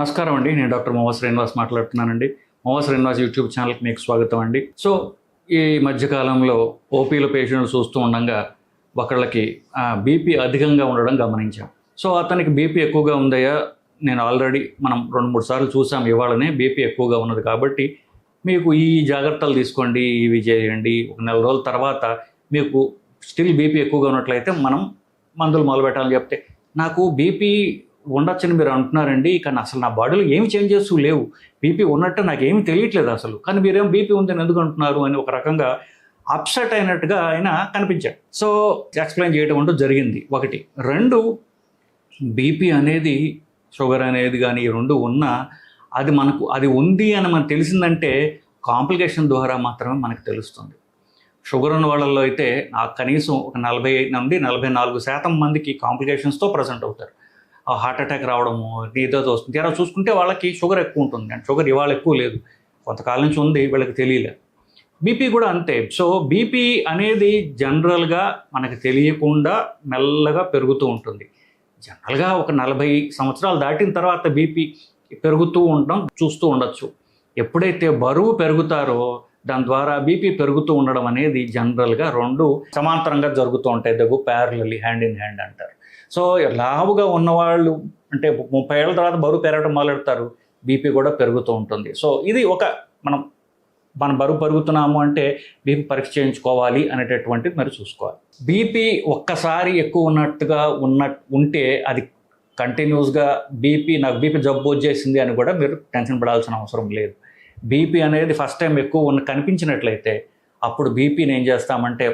నమస్కారం అండి. నేను డాక్టర్ మోవా శ్రీనివాస్ మాట్లాడుతున్నానండి. మోవా శ్రీనివాస్ యూట్యూబ్ ఛానల్కి మీకు స్వాగతం అండి. సో ఈ మధ్యకాలంలో ఓపీల పేషెంట్లు చూస్తూ ఉండగా ఒకళ్ళకి బీపీ అధికంగా ఉండడం గమనించాం. సో అతనికి బీపీ ఎక్కువగా ఉందయ్యా. నేను ఆల్రెడీ మనం రెండు మూడు సార్లు చూసాం ఇవాళనే బీపీ ఎక్కువగా ఉన్నది కాబట్టి మీకు ఈ జాగ్రత్తలు తీసుకోండి ఇవి చేయండి. ఒక నెల రోజుల తర్వాత మీకు స్టిల్ బీపీ ఎక్కువగా ఉన్నట్లయితే మనం మందులు మొదలు పెట్టాలని చెప్తే నాకు బీపీ ఉండొచ్చని మీరు అంటున్నారండి. కానీ అసలు నా బాడీలో ఏమి చేంజెస్ లేవు. బీపీ ఉన్నట్టు నాకు ఏమి తెలియట్లేదు అసలు. కానీ మీరేం బీపీ ఉందని ఎందుకు అంటున్నారు అని ఒక రకంగా అప్సెట్ అయినట్టుగా ఆయన కనిపించాడు. సో ఎక్స్ప్లెయిన్ చేయడం అంటూ జరిగింది. ఒకటి. రెండు బీపీ అనేది షుగర్ అనేది కానీ ఈ రెండు ఉన్నా అది మనకు అది ఉంది అని మనకు తెలిసిందంటే కాంప్లికేషన్ ద్వారా మాత్రమే మనకు తెలుస్తుంది. షుగర్ ఉన్న వాళ్ళల్లో అయితే నాకు కనీసం ఒక నలభై నుండి నలభై నాలుగు శాతం మందికి కాంప్లికేషన్స్తో ప్రజెంట్ అవుతారు. హార్ట్ అటాక్ రావడము ఏదో వస్తుంది. తీరా చూసుకుంటే వాళ్ళకి షుగర్ ఎక్కువ ఉంటుంది. అండ్ షుగర్ ఇవాళ ఎక్కువ లేదు. కొంతకాలం నుంచి ఉంది వీళ్ళకి తెలియలే. బీపీ కూడా అంతే. సో బీపీ అనేది జనరల్గా మనకు తెలియకుండా మెల్లగా పెరుగుతూ ఉంటుంది. జనరల్గా ఒక నలభై సంవత్సరాలు దాటిన తర్వాత బీపీ పెరుగుతూ ఉండడం చూస్తూ ఉండొచ్చు. ఎప్పుడైతే బరువు పెరుగుతారో దాని ద్వారా బీపీ పెరుగుతూ ఉండడం అనేది జనరల్గా రెండు సమాంతరంగా జరుగుతూ ఉంటాయి. దగ్గు ప్యారలీ హ్యాండ్ ఇన్ హ్యాండ్ అంటారు. సో లావుగా ఉన్నవాళ్ళు అంటే ముప్పై ఏళ్ళ తర్వాత బరువు పెరగడం మొదలెడతారు బీపీ కూడా పెరుగుతూ ఉంటుంది. సో ఇది ఒక మనం మనం బరువు పెరుగుతున్నాము అంటే బీపీ పరీక్ష చేయించుకోవాలి అనేటటువంటిది మరి చూసుకోవాలి. బీపీ ఒక్కసారి ఎక్కువ ఉన్నట్టుగా ఉన్న ఉంటే అది కంటిన్యూస్గా బీపీ నాకు బీపీ జబ్బు వచ్చేసింది అని కూడా మీరు టెన్షన్ పడాల్సిన అవసరం లేదు. బీపీ అనేది ఫస్ట్ టైం ఎక్కువ ఉన్న కనిపించినట్లయితే అప్పుడు బీపీని ఏం చేస్తామంటే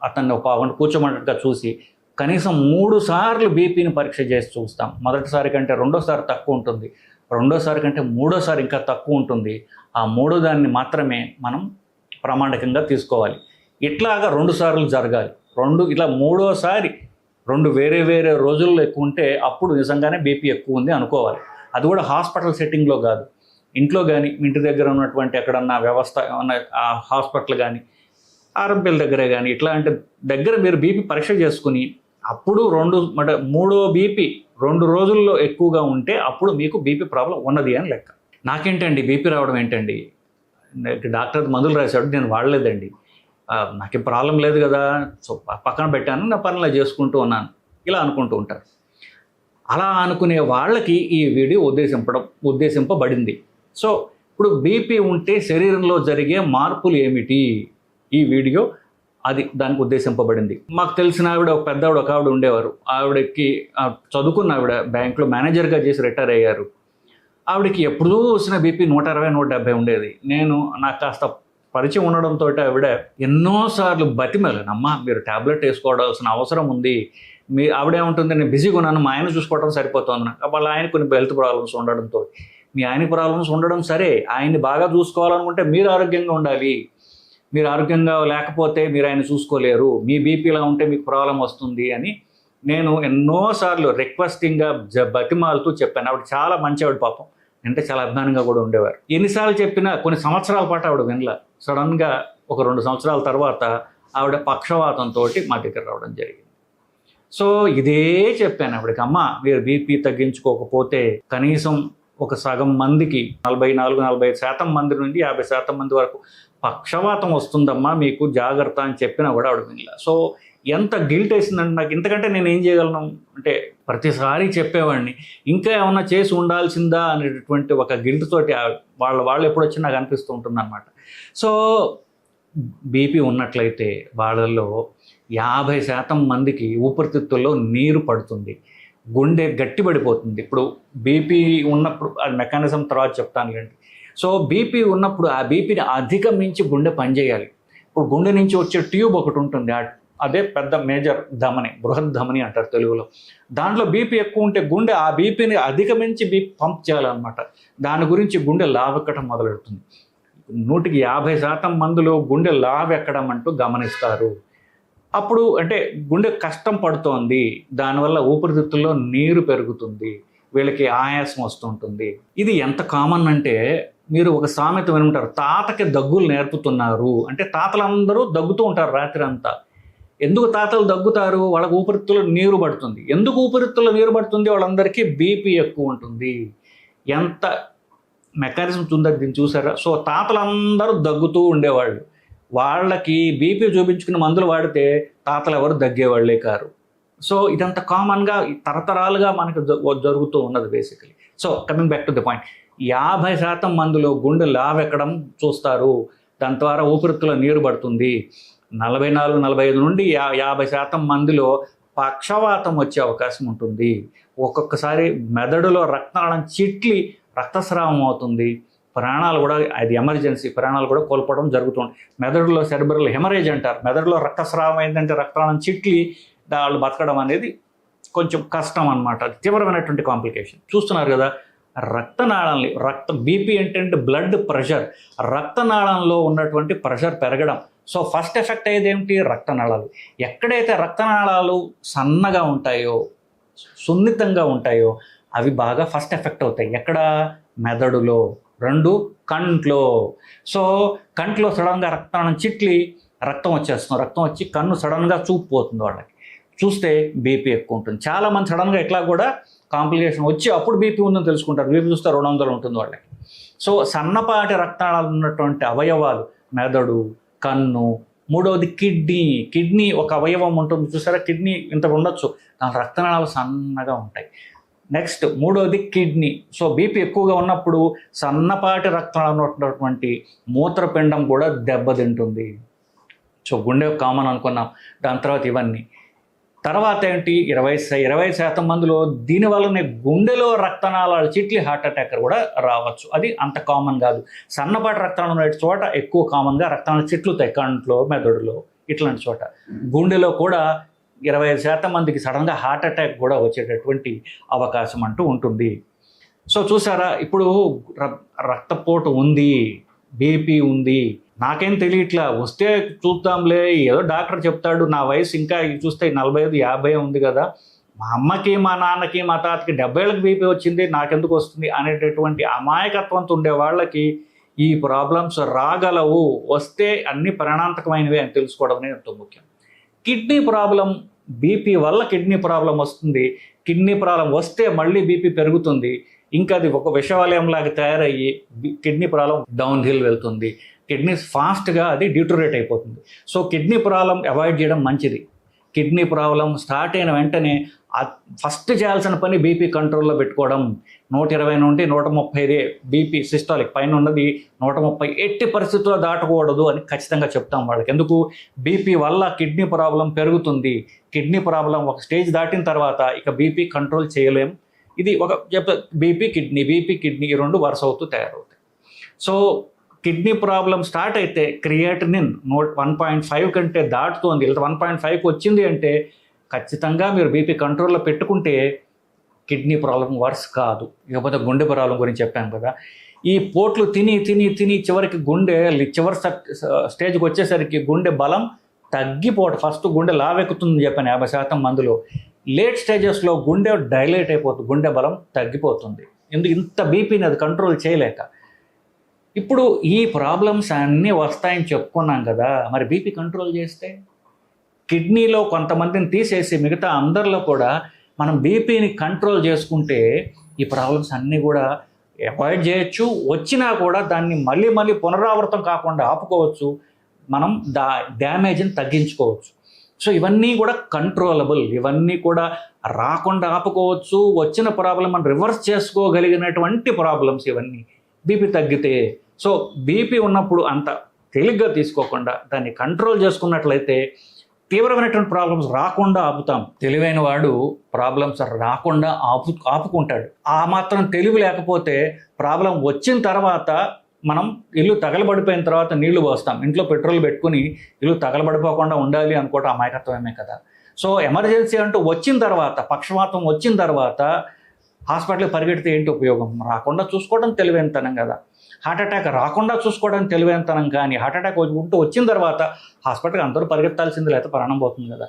అతన్ని ఒక కూర్చోమన్నట్టుగా చూసి కనీసం మూడు సార్లు బీపీని పరీక్ష చేసి చూస్తాం. మొదటిసారి కంటే రెండోసారి తక్కువ ఉంటుంది. రెండోసారి కంటే మూడోసారి ఇంకా తక్కువ ఉంటుంది. ఆ మూడో దాన్ని మాత్రమే మనం ప్రామాణికంగా తీసుకోవాలి. ఇట్లాగా రెండు సార్లు జరగాలి. రెండు ఇలా మూడోసారి రెండు వేరే వేరే రోజుల్లో ఎక్కువ ఉంటే అప్పుడు నిజంగానే బీపీ ఎక్కువ ఉంది అనుకోవాలి. అది కూడా హాస్పిటల్ సెట్టింగ్లో కాదు. ఇంట్లో కానీ ఇంటి దగ్గర ఉన్నటువంటి ఎక్కడన్నా వ్యవస్థ ఏమన్నా హాస్పిటల్ కానీ ఆర్ఎంపీల దగ్గరే కానీ ఇట్లాంటి దగ్గర మీరు బీపీ పరీక్ష చేసుకుని అప్పుడు రెండు అంటే మూడో బీపీ రెండు రోజుల్లో ఎక్కువగా ఉంటే అప్పుడు మీకు బీపీ ప్రాబ్లం ఉన్నది అని లెక్క. నాకేంటండి బీపీ రావడం ఏంటండి? డాక్టర్ మందులు రాశాడు నేను వాడలేదండి. నాకు ప్రాబ్లం లేదు కదా సో పక్కన పెట్టాను నా పనులు చేసుకుంటూ ఉన్నాను ఇలా అనుకుంటూ ఉంటారు. అలా అనుకునే వాళ్ళకి ఈ వీడియో ఉద్దేశింపడం ఉద్దేశింపబడింది. సో ఇప్పుడు బీపీ ఉంటే శరీరంలో జరిగే మార్పులు ఏమిటి? ఈ వీడియో అది దానికి ఉద్దేశింపబడింది. మాకు తెలిసిన ఆవిడ ఒక పెద్ద ఆవిడ ఒక ఆవిడ ఉండేవారు. ఆవిడకి చదువుకున్న ఆవిడ బ్యాంకులో మేనేజర్గా చేసి రిటైర్ అయ్యారు. ఆవిడకి ఎప్పుడూ వచ్చిన బీపీ నూట అరవై నూట డెబ్బై ఉండేది. నేను నాకు కాస్త పరిచయం ఉండడంతో ఆవిడ ఎన్నోసార్లు బతిమలనమ్మా మీరు ట్యాబ్లెట్ వేసుకోవాల్సిన అవసరం ఉంది. మీ ఆవిడేముంటుంది నేను బిజీగా ఉన్నాను మా ఆయన చూసుకోవడం సరిపోతుంది. వాళ్ళ ఆయన కొన్ని హెల్త్ ప్రాబ్లమ్స్ ఉండడంతో మీ ఆయనకి ప్రాబ్లమ్స్ ఉండడం సరే. ఆయన్ని బాగా చూసుకోవాలనుకుంటే మీరు ఆరోగ్యంగా ఉండాలి. మీరు ఆరోగ్యంగా లేకపోతే మీరు ఆయన చూసుకోలేరు. మీ బీపీలా ఉంటే మీకు ప్రాబ్లం వస్తుంది అని నేను ఎన్నోసార్లు రిక్వెస్టింగ్గా బతిమాలుతూ చెప్పాను. ఆవిడ చాలా మంచి ఆవిడ పాపం. అంటే చాలా అభిమానంగా కూడా ఉండేవారు. ఎన్నిసార్లు చెప్పినా కొన్ని సంవత్సరాల పాటు ఆవిడ వినల. సడన్గా ఒక రెండు సంవత్సరాల తర్వాత ఆవిడ పక్షవాతంతో మా దగ్గర రావడం జరిగింది. సో ఇదే చెప్పాను ఆవిడకి అమ్మ మీరు బీపీ తగ్గించుకోకపోతే కనీసం ఒక సగం మందికి నలభై నాలుగు నలభై శాతం మంది నుండి యాభై శాతం మంది వరకు పక్షవాతం వస్తుందమ్మా మీకు జాగ్రత్త అని చెప్పినా కూడా ఆవిడ వినలే సో ఎంత గిల్ట్ వేసిందంటే నాకు ఇంతకంటే నేను ఏం చేయగలను? అంటే ప్రతిసారి చెప్పేవాడిని. ఇంకా ఏమన్నా చేసి ఉండాల్సిందా అనేటటువంటి ఒక గిల్ట్ తోటి వాళ్ళ వాళ్ళు ఎప్పుడు వచ్చి నాకు అనిపిస్తూ ఉంటుంది అనమాట సో బీపీ ఉన్నట్లయితే వాళ్ళల్లో యాభై శాతం మందికి ఊపిరితిత్తుల్లో నీరు పడుతుంది. గుండె గట్టిపడిపోతుంది. ఇప్పుడు బీపీ ఉన్నప్పుడు అది మెకానిజం తర్వాత చెప్తాను లేండి. సో బీపీ ఉన్నప్పుడు ఆ బీపీని అధిగమించి గుండె పనిచేయాలి. ఇప్పుడు గుండె నుంచి వచ్చే ట్యూబ్ ఒకటి ఉంటుంది. ఆ- అదే పెద్ద మేజర్ ధమని బృహత్ ధమని అంటారు తెలుగులో. దాంట్లో బీపీ ఎక్కువ ఉంటే గుండె ఆ బీపీని అధిగమించి బీపీ పంప్ చేయాలన్నమాట. దాని గురించి గుండె లావెక్కడం మొదలెడుతుంది. నూటికి యాభై శాతం మందిలో గుండె లావెక్కడం అంటూ గమనిస్తారు. అప్పుడు అంటే గుండె కష్టం పడుతోంది. దానివల్ల ఊపిరితిత్తుల్లో నీరు పెరుగుతుంది. వీళ్ళకి ఆయాసం వస్తుంటుంది. ఇది ఎంత కామన్ అంటే మీరు ఒక సామెత విని ఉంటారు తాతకి దగ్గులు నేర్పుతున్నారు. అంటే తాతలందరూ దగ్గుతూ ఉంటారు రాత్రి అంతా ఎందుకు తాతలు దగ్గుతారు? వాళ్ళకు ఊపిరితిత్తులు నీరు పడుతుంది. ఎందుకు ఊపిరితిత్తులు నీరు పడుతుంది? వాళ్ళందరికీ బీపీ ఎక్కువ ఉంటుంది. ఎంత మెకానిజం ఉందో దీన్ని చూసారా? సో తాతలందరూ దగ్గుతూ ఉండేవాళ్ళు. వాళ్ళకి బీపీ చూపించుకున్న మందులు వాడితే తాతలు ఎవరు దగ్గేవాళ్ళే కారు. సో ఇదంతా కామన్గా తరతరాలుగా మనకు జ- జరుగుతూ ఉన్నది basically so coming back to the point యాభై శాతం మందిలో గుండె లావెక్కడం చూస్తారు. దాని ద్వారా ఊపిరితిత్తులో నీరు పడుతుంది. నలభై నాలుగు నలభై ఐదు నుండి యా యాభై శాతం మందిలో పక్షవాతం వచ్చే అవకాశం ఉంటుంది. ఒక్కొక్కసారి మెదడులో రక్తనాళం చిట్లి రక్తస్రావం అవుతుంది. ప్రాణాలు కూడా అది ఎమర్జెన్సీ ప్రాణాలు కూడా కోల్పోవడం జరుగుతుంది మెదడులో సెరబరల్ హెమరేజ్ అంటారు. మెదడులో రక్తస్రావం ఏంటంటే రక్తనాళం చిట్లి వాళ్ళు బతకడం అనేది కొంచెం కష్టం అనమాట తీవ్రమైనటువంటి కాంప్లికేషన్. చూస్తున్నారు కదా రక్తనాళాలని రక్త బీపీ ఏంటంటే బ్లడ్ ప్రెషర్ రక్తనాళంలో ఉన్నటువంటి ప్రెషర్ పెరగడం. సో ఫస్ట్ ఎఫెక్ట్ అయ్యేది ఏమిటి రక్తనాళాలు. ఎక్కడైతే రక్తనాళాలు సన్నగా ఉంటాయో సున్నితంగా ఉంటాయో అవి బాగా ఫస్ట్ ఎఫెక్ట్ అవుతాయి. ఎక్కడ? మెదడులో. రెండు కంట్లో. సో కంట్లో సడన్గా రక్తనాళం చిట్లి రక్తం వచ్చేస్తుంది. రక్తం వచ్చి కన్ను సడన్గా చూపు పోతుంది వాళ్ళకి. చూస్తే బీపీ ఎక్కువ ఉంటుంది. చాలామంది సడన్గా ఇట్లా కూడా కాంప్లికేషన్ వచ్చి అప్పుడు బీపీ ఉందని తెలుసుకుంటారు. బీపీ చూస్తే రెండు వందలు ఉంటుంది వాళ్ళకి. సో సన్నపాటి రక్తనాళాలు ఉన్నటువంటి అవయవాలు మెదడు కన్ను మూడవది కిడ్నీ. కిడ్నీ ఒక అవయవం ఉంటుంది చూసారా? కిడ్నీ ఇంత ఉండొచ్చు. దాని రక్తనాళాలు సన్నగా ఉంటాయి. నెక్స్ట్ మూడవది కిడ్నీ. సో బీపీ ఎక్కువగా ఉన్నప్పుడు సన్నపాటి రక్తనాళం ఉన్నటువంటి మూత్రపిండం కూడా దెబ్బతింటుంది. సో గుండె కామన్ అనుకున్నాం. దాని తర్వాత ఇవన్నీ. తర్వాత ఏంటి? ఇరవై ఇరవై శాతం మందిలో దీనివల్లనే గుండెలో రక్తనాళాలు చిట్లి హార్ట్ అటాక్ కూడా రావచ్చు. అది అంత కామన్ కాదు. సన్నపాటి రక్తనాళం ఉన్న చోట ఎక్కువ కామన్గా రక్తనాళ చిట్లుతాయి కంట్లో మెదడులో ఇట్లాంటి చోట. గుండెలో కూడా ఇరవై ఐదు శాతం మందికి సడన్గా హార్ట్ అటాక్ కూడా వచ్చేటటువంటి అవకాశం అంటూ ఉంటుంది. సో చూసారా ఇప్పుడు ర- రక్తపోటు ఉంది బీపీ ఉంది నాకేం తెలియట్లా వస్తే చూద్దాంలే ఏదో డాక్టర్ చెప్తాడు నా వయసు ఇంకా చూస్తే నలభై ఐదు యాభై ఉంది కదా. మా అమ్మకి మా నాన్నకి మా తాతకి డెబ్బై ఏళ్ళకి బీపీ వచ్చింది నాకెందుకు వస్తుంది అనేటటువంటి అమాయకత్వంతో ఉండే వాళ్ళకి ఈ ప్రాబ్లమ్స్ రాగలవు వస్తే అన్ని ప్రాణాంతకమైనవి అని తెలుసుకోవడం అనేది ఎంతో ముఖ్యం. కిడ్నీ ప్రాబ్లం బీపీ వల్ల కిడ్నీ ప్రాబ్లం వస్తుంది. కిడ్నీ ప్రాబ్లం వస్తే మళ్ళీ బీపీ పెరుగుతుంది. ఇంకా అది ఒక విషవలయంలాగా తయారయ్యి కిడ్నీ ప్రాబ్లం డౌన్ హిల్ వెళ్తుంది. కిడ్నీస్ ఫాస్ట్గా అది డ్యూటరేట్ అయిపోతుంది. సో కిడ్నీ ప్రాబ్లం అవాయిడ్ చేయడం మంచిది. కిడ్నీ ప్రాబ్లం స్టార్ట్ అయిన వెంటనే ఫస్ట్ చేయాల్సిన పని బీపీ కంట్రోల్లో పెట్టుకోవడం. నూట ఇరవై నుండి నూట ముప్పై బీపీ సిస్టాలిక్ పైన ఉన్నది నూట ముప్పై ఎట్టి పరిస్థితుల్లో దాటకూడదు అని ఖచ్చితంగా చెప్తాం వాళ్ళకి. ఎందుకు? బీపీ వల్ల కిడ్నీ ప్రాబ్లం పెరుగుతుంది. కిడ్నీ ప్రాబ్లం ఒక స్టేజ్ దాటిన తర్వాత ఇక బీపీ కంట్రోల్ చేయలేం. ఇది ఒక బీపీ కిడ్నీ బీపీ కిడ్నీ ఈ రెండు వరుస అవుతూ తయారవుతాయి. సో కిడ్నీ ప్రాబ్లం స్టార్ట్ అయితే creatinine not one point five కంటే దాటుతోంది. లేదా వన్ పాయింట్ ఫైవ్కి వచ్చింది అంటే ఖచ్చితంగా మీరు బీపీ కంట్రోల్లో పెట్టుకుంటే కిడ్నీ ప్రాబ్లం వర్స్ కాదు. ఇకపోతే గుండె ప్రాబ్లం గురించి చెప్పాను కదా. ఈ పోట్లు తిని తిని తిని చివరికి గుండె చివరి స్టేజ్కి వచ్చేసరికి గుండె బలం తగ్గిపోవటం ఫస్ట్ గుండె లావెక్కుతుంది చెప్పాను యాభై శాతం మందులు. లేట్ స్టేజెస్లో గుండె డైలేట్ అయిపోతుంది గుండె బలం తగ్గిపోతుంది. ఎందుకు ఇంత బీపీని అది కంట్రోల్ చేయలేక. ఇప్పుడు ఈ ప్రాబ్లమ్స్ అన్నీ వస్తాయని చెప్పుకున్నాం కదా మరి బీపీ కంట్రోల్ చేస్తే? కిడ్నీలో కొంతమందిని తీసేసి మిగతా అందరిలో కూడా మనం బీపీని కంట్రోల్ చేసుకుంటే ఈ ప్రాబ్లమ్స్ అన్నీ కూడా అవాయిడ్ చేయొచ్చు. వచ్చినా కూడా దాన్ని మళ్ళీ మళ్ళీ పునరావృతం కాకుండా ఆపుకోవచ్చు. మనం దా డ్యామేజ్ని తగ్గించుకోవచ్చు. సో ఇవన్నీ కూడా కంట్రోలబుల్ ఇవన్నీ కూడా రాకుండా ఆపుకోవచ్చు. వచ్చిన ప్రాబ్లం మనం రివర్స్ చేసుకోగలిగినటువంటి ప్రాబ్లమ్స్ ఇవన్నీ. బీపీ తగ్గితే. సో బీపీ ఉన్నప్పుడు అంత తేలిగ్గా తీసుకోకుండా దాన్ని కంట్రోల్ చేసుకున్నట్లయితే తీవ్రమైనటువంటి ప్రాబ్లమ్స్ రాకుండా ఆపుతాం. తెలివైన వాడు ప్రాబ్లమ్స్ రాకుండా ఆపు ఆపుకుంటాడు. ఆ మాత్రం తెలివి లేకపోతే ప్రాబ్లం వచ్చిన తర్వాత మనం ఇల్లు తగలబడిపోయిన తర్వాత నీళ్ళు పోస్తాం. ఇంట్లో పెట్రోల్ పెట్టుకుని ఇల్లు తగలబడిపోకుండా ఉండాలి అనుకోవటం అమాయకత్వమే కదా. సో ఎమర్జెన్సీ అంటూ వచ్చిన తర్వాత పక్షవాతం వచ్చిన తర్వాత హాస్పిటల్ పరిగెడితే ఏంటి ఉపయోగం? రాకుండా చూసుకోవడం తెలివైనతనం కదా. హార్ట్ అటాక్ రాకుండా చూసుకోవడం తెలివైనతనం కానీ హార్ట్ అటాక్ ఉంటూ వచ్చిన తర్వాత హాస్పిటల్కి అందరూ పరిగెత్తాల్సింది లేకపోతే ప్రాణం పోతుంది కదా.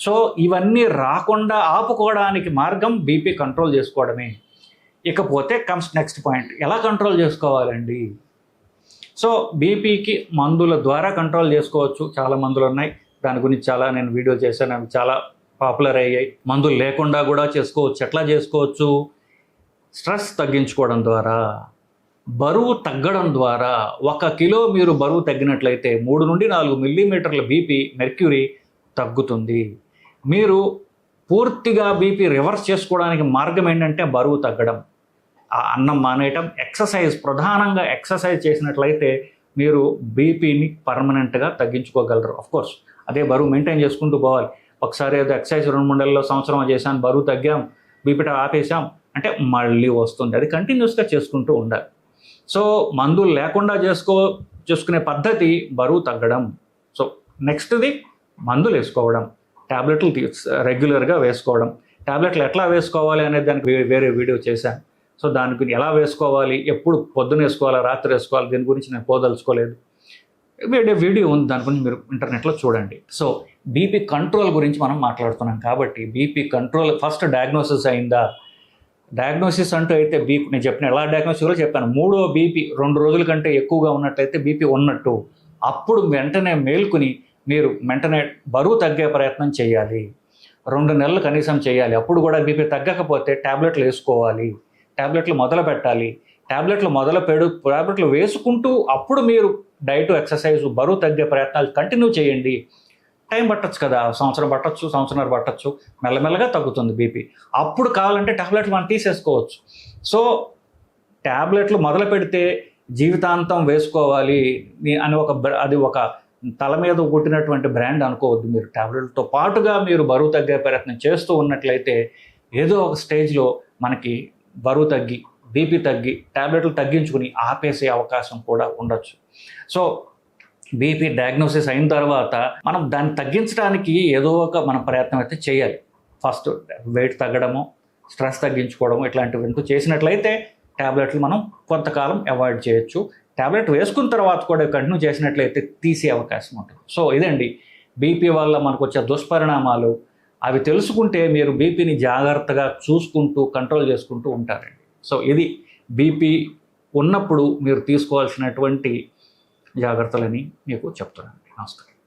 సో ఇవన్నీ రాకుండా ఆపుకోవడానికి మార్గం బీపీ కంట్రోల్ చేసుకోవడమే. ఇకపోతే కమ్స్ నెక్స్ట్ పాయింట్. ఎలా కంట్రోల్ చేసుకోవాలండి? సో బీపీకి మందుల ద్వారా కంట్రోల్ చేసుకోవచ్చు. చాలా మందులు ఉన్నాయి. దాని గురించి చాలా నేను వీడియో చేశాను. అవి చాలా పాపులర్ అయ్యాయి. మందులు లేకుండా కూడా చేసుకోవచ్చు. ఎట్లా చేసుకోవచ్చు? స్ట్రెస్ తగ్గించుకోవడం ద్వారా బరువు తగ్గడం ద్వారా ఒక కిలో మీరు బరువు తగ్గినట్లయితే మూడు నుండి నాలుగు మిల్లీమీటర్ల బీపీ మెర్క్యూరీ తగ్గుతుంది. మీరు పూర్తిగా బీపీ రివర్స్ చేసుకోవడానికి మార్గం ఏంటంటే బరువు తగ్గడం. ఆ అన్నం మానేయటం ఎక్సర్సైజ్ ప్రధానంగా ఎక్సర్సైజ్ చేసినట్లయితే మీరు బీపీని పర్మనెంట్గా తగ్గించుకోగలరు. కోర్స్ అదే బరువు మెయింటైన్ చేసుకుంటూ పోవాలి. ఒకసారి ఏదో ఎక్సర్సైజ్ రెండు మూడు నెలల్లో సంవత్సరం చేశాను బరువు తగ్గాం బీపీ ఆపేసాం అంటే మళ్ళీ వస్తుంది. అది కంటిన్యూస్గా చేసుకుంటూ ఉండాలి. సో మందులు లేకుండా చేసుకో చేసుకునే పద్ధతి బరువు తగ్గడం. సో నెక్స్ట్ది మందులు వేసుకోవడం. ట్యాబ్లెట్లు రెగ్యులర్గా వేసుకోవడం. ట్యాబ్లెట్లు ఎట్లా వేసుకోవాలి అనేది దానికి వేరే వీడియో చేశాను. సో దానికి ఎలా వేసుకోవాలి ఎప్పుడు పొద్దున వేసుకోవాలా రాత్రి వేసుకోవాలి దీని గురించి నేను పోదలుచుకోలేదు. వీడియో వీడియో ఉంది దాని గురించి మీరు ఇంటర్నెట్లో చూడండి. సో బీపీ కంట్రోల్ గురించి మనం మాట్లాడుతున్నాం కాబట్టి బీపీ కంట్రోల్ ఫస్ట్ డయాగ్నోసిస్ అయిందా? డయాగ్నోసిస్ అంటూ అయితే బీపీ నేను చెప్పిన ఎలా డయాగ్నోసిస్ కూడా చెప్పాను. మూడో బీపీ రెండు రోజుల కంటే ఎక్కువగా ఉన్నట్లయితే బీపీ ఉన్నట్టు. అప్పుడు వెంటనే మేల్కొని మీరు వెంటనే బరువు తగ్గే ప్రయత్నం చేయాలి. రెండు నెలలు కనీసం చేయాలి. అప్పుడు కూడా బీపీ తగ్గకపోతే ట్యాబ్లెట్లు వేసుకోవాలి. ట్యాబ్లెట్లు మొదలు పెట్టాలి. ట్యాబ్లెట్లు మొదలు పెడు ట్యాబ్లెట్లు వేసుకుంటూ అప్పుడు మీరు డైట్ ఎక్సర్సైజ్ బరువు తగ్గే ప్రయత్నాలు కంటిన్యూ చేయండి. టైం పట్టచ్చు కదా సంవత్సరం పట్టచ్చు సంవత్సరం పట్టచ్చు మెల్లమెల్లగా తగ్గుతుంది బీపీ. అప్పుడు కావాలంటే ట్యాబ్లెట్లు మనం తీసేసుకోవచ్చు. సో ట్యాబ్లెట్లు మొదలు పెడితే జీవితాంతం వేసుకోవాలి అని ఒక అది ఒక తల మీద కొట్టినటువంటి బ్రాండ్ అనుకోవద్దు మీరు. ట్యాబ్లెట్తో పాటుగా మీరు బరువు తగ్గే ప్రయత్నం చేస్తూ ఉన్నట్లయితే ఏదో ఒక స్టేజ్లో మనకి బరువు తగ్గి బీపీ తగ్గి ట్యాబ్లెట్లు తగ్గించుకుని ఆపేసే అవకాశం కూడా ఉండొచ్చు. సో బీపీ డయాగ్నోసిస్ అయిన తర్వాత మనం దాన్ని తగ్గించడానికి ఏదో ఒక మన ప్రయత్నం అయితే చేయాలి. ఫస్ట్ వెయిట్ తగ్గడము స్ట్రెస్ తగ్గించుకోవడము ఇట్లాంటివి అంటూ చేసినట్లయితే ట్యాబ్లెట్లు మనం కొంతకాలం అవాయిడ్ చేయొచ్చు. ట్యాబ్లెట్ వేసుకున్న తర్వాత కూడా కంటిన్యూ చేసినట్లయితే తీసే అవకాశం ఉంటుంది. సో ఇదండి. బీపీ వల్ల మనకు వచ్చే దుష్పరిణామాలు అవి తెలుసుకుంటే మీరు బీపీని జాగ్రత్తగా చూసుకుంటూ కంట్రోల్ చేసుకుంటూ ఉంటారండి. సో ఇది బీపీ ఉన్నప్పుడు మీరు తీసుకోవాల్సినటువంటి జాగ్రత్తలని మీకు చెప్తున్నాను. నమస్కారం.